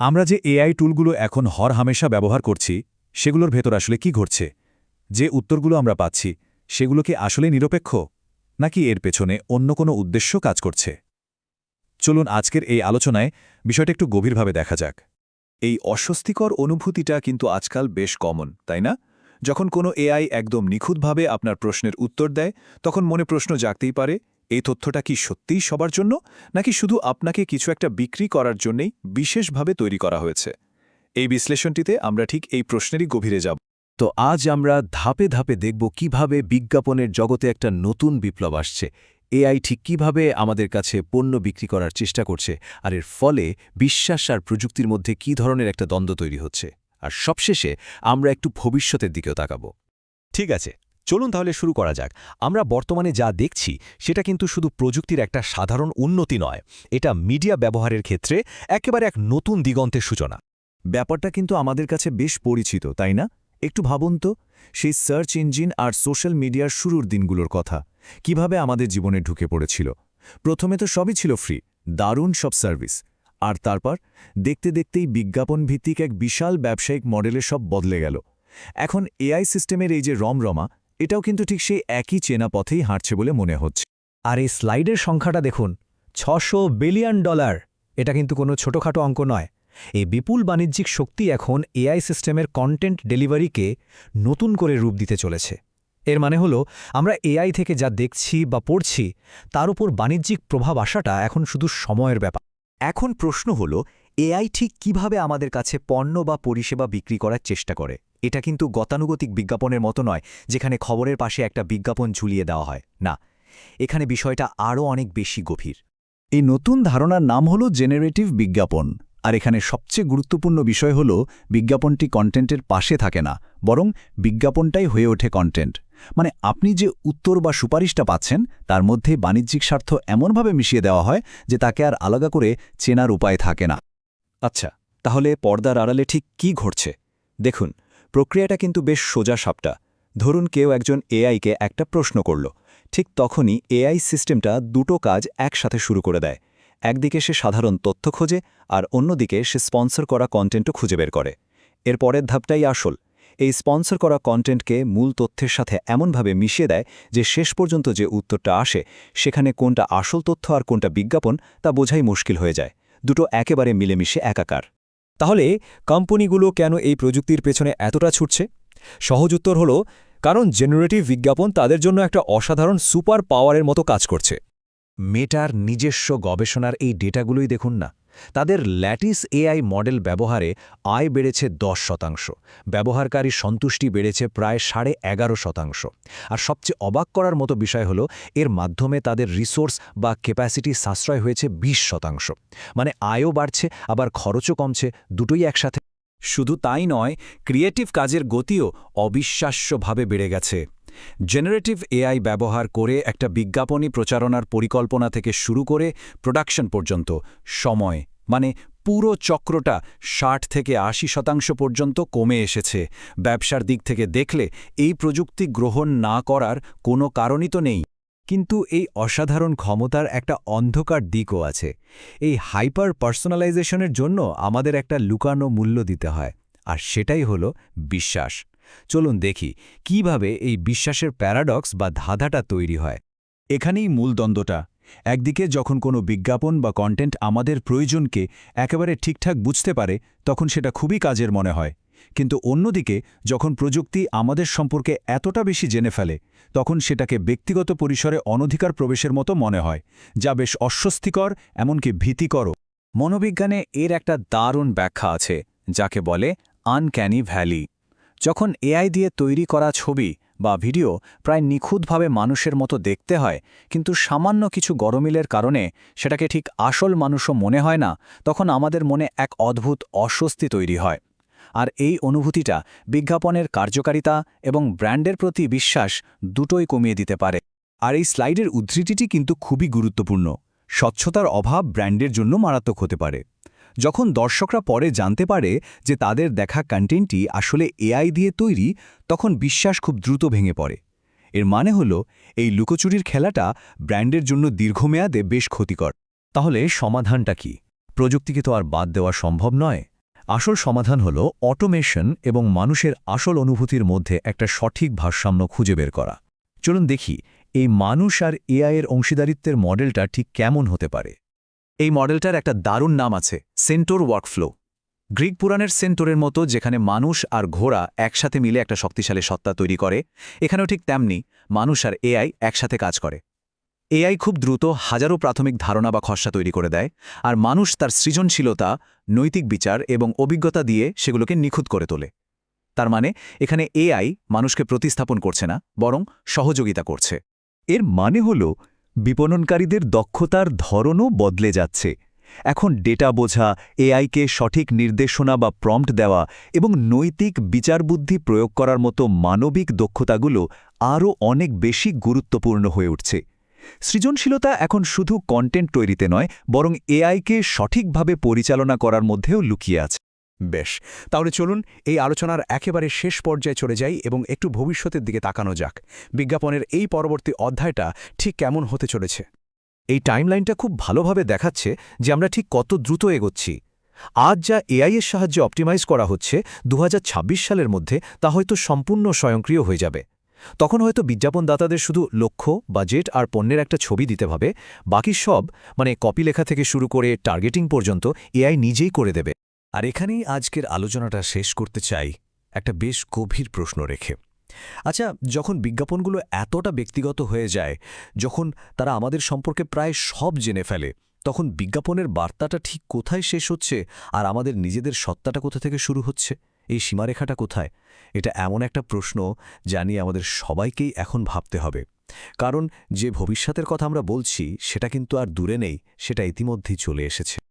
আমরা যে এআই টুলগুলো এখন হর হামেশা ব্যবহার করছি, সেগুলোর ভেতর আসলে কি ঘটছে? যে উত্তরগুলো আমরা পাচ্ছি, সেগুলো কি আসলে নিরপেক্ষ? নাকি এর পেছনে অন্য কোনো উদ্দেশ্য কাজ করছে? চলুন আজকের এই আলোচনায় বিষয়টা একটু গভীরভাবে দেখা যাক। এই অস্বস্তিকর অনুভূতিটা কিন্তু আজকাল বেশ কমন, তাই না? যখন কোনো এআই একদম নিখুঁতভাবে আপনার প্রশ্নের উত্তর দেয়, তখন মনে প্রশ্ন জাগতেই পারে এই তথ্যটা কি সত্যিই সবার জন্য, নাকি শুধু আপনাকে কিছু একটা বিক্রি করার জন্যেই বিশেষভাবে তৈরি করা হয়েছে? এই বিশ্লেষণটিতে আমরা ঠিক এই প্রশ্নেরই গভীরে যাব। তো আজ আমরা ধাপে ধাপে দেখব কীভাবে বিজ্ঞাপনের জগতে একটা নতুন বিপ্লব আসছে। এআই ঠিক কীভাবে আমাদের কাছে পণ্য বিক্রি করার চেষ্টা করছে, আর এর ফলে বিশ্বাস আর প্রযুক্তির মধ্যে কি ধরনের একটা দ্বন্দ্ব তৈরি হচ্ছে। আর সবশেষে আমরা একটু ভবিষ্যতের দিকেও তাকাব। ঠিক আছে চলুন তাহলে শুরু করা যাক। আমরা বর্তমানে যা দেখছি, সেটা কিন্তু শুধু প্রযুক্তির একটা সাধারণ উন্নতি নয়, এটা মিডিয়া ব্যবহারের ক্ষেত্রে একেবারে এক নতুন দিগন্তের সূচনা। ব্যাপারটা কিন্তু আমাদের কাছে বেশ পরিচিত, তাই না? একটু ভাবুন তো, সেই সার্চ ইঞ্জিন আর সোশ্যাল মিডিয়ার শুরুর দিনগুলোর কথা, কীভাবে আমাদের জীবনে ঢুকে পড়েছিল। প্রথমে তো সবই ছিল ফ্রি, দারুণ সব সার্ভিস। আর তারপর, দেখতে দেখতেই বিজ্ঞাপন ভিত্তিক এক বিশাল ব্যবসায়িক মডেলে সব বদলে গেল। এখন এআই সিস্টেমের এই যে রমরমা এটাও কিন্তু ঠিক সেই একই চেনা পথেই হাঁটছে বলে মনে হচ্ছে। আর এই স্লাইডের সংখ্যাটা দেখুন, ছশো বিলিয়ন ডলার। এটা কিন্তু কোনো ছোটখাটো অঙ্ক নয়। এই বিপুল বাণিজ্যিক শক্তি এখন এআই সিস্টেমের কন্টেন্ট ডেলিভারিকে নতুন করে রূপ দিতে চলেছে। এর মানে হলো, আমরা এআই থেকে যা দেখছি বা পড়ছি, তার উপর বাণিজ্যিক প্রভাব আসাটা এখন শুধু সময়ের ব্যাপার। এখন প্রশ্ন হল এআই ঠিক কীভাবে আমাদের কাছে পণ্য বা পরিষেবা বিক্রি করার চেষ্টা করে? এটা কিন্তু গতানুগতিক বিজ্ঞাপনের মতো নয়, যেখানে খবরের পাশে একটা বিজ্ঞাপন ঝুলিয়ে দেওয়া হয়। না, এখানে বিষয়টা আরও অনেক বেশি গভীর। এই নতুন ধারণার নাম হল জেনারেটিভ বিজ্ঞাপন, আর এখানে সবচেয়ে গুরুত্বপূর্ণ বিষয় হল বিজ্ঞাপনটি কন্টেন্টের পাশে থাকে না, বরং বিজ্ঞাপনটাই হয়ে ওঠে কন্টেন্ট। মানে আপনি যে উত্তর বা সুপারিশটা পাচ্ছেন, তার মধ্যে বাণিজ্যিক স্বার্থ এমনভাবে মিশিয়ে দেওয়া হয় যে তাকে আর আলাদা করে চেনার উপায় থাকে না। আচ্ছা তাহলে পর্দার আড়ালে ঠিক কি ঘটছে? দেখুন, প্রক্রিয়াটা কিন্তু বেশ সোজা সাপটা। ধরুন কেউ একজন এআইকে একটা প্রশ্ন করল। ঠিক তখনই এআই সিস্টেমটা দুটো কাজ একসাথে শুরু করে দেয়। একদিকে সে সাধারণ তথ্য খোঁজে আর অন্যদিকে সে স্পন্সর করা কন্টেন্টও খুঁজে বের করে। এর পরের ধাপটাই আসল। এই স্পন্সর করা কন্টেন্টকে মূল তথ্যের সাথে এমনভাবে মিশিয়ে দেয় যে শেষ পর্যন্ত যে উত্তরটা আসে, সেখানে কোনটা আসল তথ্য আর কোনটা বিজ্ঞাপন তা বোঝাই মুশকিল হয়ে যায়। দুটো একেবারে মিলেমিশে একাকার। তাহলে কোম্পানিগুলো কেন এই প্রযুক্তির পেছনে এতটা ছুটছে? সহজ উত্তর হল, কারণ জেনারেটিভ বিজ্ঞাপন তাদের জন্য একটা অসাধারণ সুপার পাওয়ারের মতো কাজ করছে। মেটার নিজস্ব গবেষণার এই ডেটাগুলোই দেখুন না। তাদের ল্যাটিস এআই মডেল ব্যবহারে আয় বেড়েছে দশ শতাংশ, ব্যবহারকারী সন্তুষ্টি বেড়েছে প্রায় সাড়ে এগারো শতাংশ। আর সবচেয়ে অবাক করার মতো বিষয় হল, এর মাধ্যমে তাদের রিসোর্স বা ক্যাপাসিটি সাশ্রয় হয়েছে ২০ শতাংশ। মানে আয়ও বাড়ছে, আবার খরচও কমছে, দুটোই একসাথে। শুধু তাই নয়, ক্রিয়েটিভ কাজের গতিও অবিশ্বাস্যভাবে বেড়ে গেছে। জেনারেটিভ এআই ব্যবহার করে একটা বিজ্ঞাপনী প্রচারণার পরিকল্পনা থেকে শুরু করে প্রোডাকশন পর্যন্ত, সময় মানে পুরো চক্রটা ষাট থেকে আশি শতাংশ পর্যন্ত কমে এসেছে। ব্যবসার দিক থেকে দেখলে এই প্রযুক্তি গ্রহণ না করার কোনো কারণই তো নেই। কিন্তু এই অসাধারণ ক্ষমতার একটা অন্ধকার দিকও আছে। এই হাইপার পার্সোনালাইজেশনের জন্য আমাদের একটা লুকানো মূল্য দিতে হয়, আর সেটাই হলো বিশ্বাস। চলুন দেখি কীভাবে এই বিশ্বাসের প্যারাডক্স বা ধাঁধাটা তৈরি হয়। এখানেই মূল দ্বন্দ্বটা। একদিকে যখন কোনো বিজ্ঞাপন বা কন্টেন্ট আমাদের প্রয়োজনকে একেবারে ঠিকঠাক বুঝতে পারে, তখন সেটা খুবই কাজের মনে হয়। কিন্তু অন্যদিকে, যখন প্রযুক্তি আমাদের সম্পর্কে এতটা বেশি জেনে ফেলে, তখন সেটাকে ব্যক্তিগত পরিসরে অনধিকার প্রবেশের মতো মনে হয়, যা বেশ অস্বস্তিকর, এমনকি ভীতিকরও। মনোবিজ্ঞানে এর একটা দারুণ ব্যাখ্যা আছে, যাকে বলে আনক্যানি ভ্যালি। যখন এআই দিয়ে তৈরি করা ছবি বা ভিডিও প্রায় নিখুঁতভাবে মানুষের মতো দেখতে হয়, কিন্তু সামান্য কিছু গরমিলের কারণে সেটাকে ঠিক আসল মানুষও মনে হয় না, তখন আমাদের মনে এক অদ্ভুত অস্বস্তি তৈরি হয়। আর এই অনুভূতিটা বিজ্ঞাপনের কার্যকারিতা এবং ব্র্যান্ডের প্রতি বিশ্বাস দুটোই কমিয়ে দিতে পারে। আর এই স্লাইডের উদ্ধৃতিটি কিন্তু খুবই গুরুত্বপূর্ণ। স্বচ্ছতার অভাব ব্র্যান্ডের জন্য মারাত্মক হতে পারে। যখন দর্শকরা পরে জানতে পারে যে তাদের দেখা কন্টেন্টটি আসলে এআই দিয়ে তৈরি, তখন বিশ্বাস খুব দ্রুত ভেঙে পড়ে। এর মানে হল, এই লুকোচুরির খেলাটা ব্র্যান্ডের জন্য দীর্ঘমেয়াদে বেশ ক্ষতিকর। তাহলে সমাধানটা কি? প্রযুক্তিকে তো আর বাদ দেওয়া সম্ভব নয়। আসল সমাধান হল অটোমেশন এবং মানুষের আসল অনুভূতির মধ্যে একটা সঠিক ভারসাম্য খুঁজে বের করা। চলুন দেখি, এই মানুষ আর এআইয়ের অংশীদারিত্বের মডেলটা ঠিক কেমন হতে পারে। এই মডেলটার একটা দারুণ নাম আছে, সেন্টোর ওয়ার্কফ্লো। গ্রিক পুরাণের সেন্টোরের মতো যেখানে মানুষ আর ঘোড়া একসাথে মিলে একটা শক্তিশালী সত্তা তৈরি করে, এখানেও ঠিক তেমনি মানুষ আর এআই একসাথে কাজ করে। এআই খুব দ্রুত হাজারো প্রাথমিক ধারণা বা খসড়া তৈরি করে দেয়, আর মানুষ তার সৃজনশীলতা, নৈতিক বিচার এবং অভিজ্ঞতা দিয়ে সেগুলোকে নিখুঁত করে তোলে। তার মানে এখানে এআই মানুষকে প্রতিস্থাপন করছে না, বরং সহযোগিতা করছে। এর মানে হল বিপণনকারীদের দক্ষতার ধরনও বদলে যাচ্ছে। এখন ডেটা বোঝা, এআইকে সঠিক নির্দেশনা বা প্রম্পট দেওয়া এবং নৈতিক বিচারবুদ্ধি প্রয়োগ করার মতো মানবিক দক্ষতাগুলো আরও অনেক বেশি গুরুত্বপূর্ণ হয়ে উঠছে। সৃজনশীলতা এখন শুধু কন্টেন্ট তৈরিতে নয়, বরং এআইকে সঠিকভাবে পরিচালনা করার মধ্যেও লুকিয়ে আছে। বেশ, তাহলে চলুন এই আলোচনার একেবারে শেষ পর্যায়ে চলে যাই এবং একটু ভবিষ্যতের দিকে তাকানো যাক। বিজ্ঞাপনের এই পরবর্তী অধ্যায়টা ঠিক কেমন হতে চলেছে? এই টাইমলাইনটা খুব ভালোভাবে দেখাচ্ছে যে আমরা ঠিক কত দ্রুত এগোচ্ছি। আজ যা এআই এর সাহায্যে অপটিমাইজ করা হচ্ছে দু হাজার ছাব্বিশ সালের মধ্যে তা হয়তো সম্পূর্ণ স্বয়ংক্রিয় হয়ে যাবে। তখন হয়তো বিজ্ঞাপনদাতাদের শুধু লক্ষ্য, বাজেট আর পণ্যের একটা ছবি দিতে হবে বাকি সব মানে কপি লেখা থেকে শুরু করে টার্গেটিং পর্যন্ত এআই নিজেই করে দেবে। আর এখানেই আজকের আলোচনাটা শেষ করতে চাই একটা বেশ গভীর প্রশ্ন রেখে। আচ্ছা যখন বিজ্ঞাপনগুলো এতটা ব্যক্তিগত হয়ে যায়, যখন তারা আমাদের সম্পর্কে প্রায় সব জেনে ফেলে, তখন বিজ্ঞাপনের বার্তাটা ঠিক কোথায় শেষ হচ্ছে আর আমাদের নিজেদের সত্তাটা কোথা থেকে শুরু হচ্ছে? এই সীমারেখাটা কোথায়? এটা এমন একটা প্রশ্ন যা নিয়ে আমাদের সবাইকেই এখন ভাবতে হবে। কারণ যে ভবিষ্যতের কথা আমরা বলছি, সেটা কিন্তু আর দূরে নেই, সেটা ইতিমধ্যেই চলে এসেছে।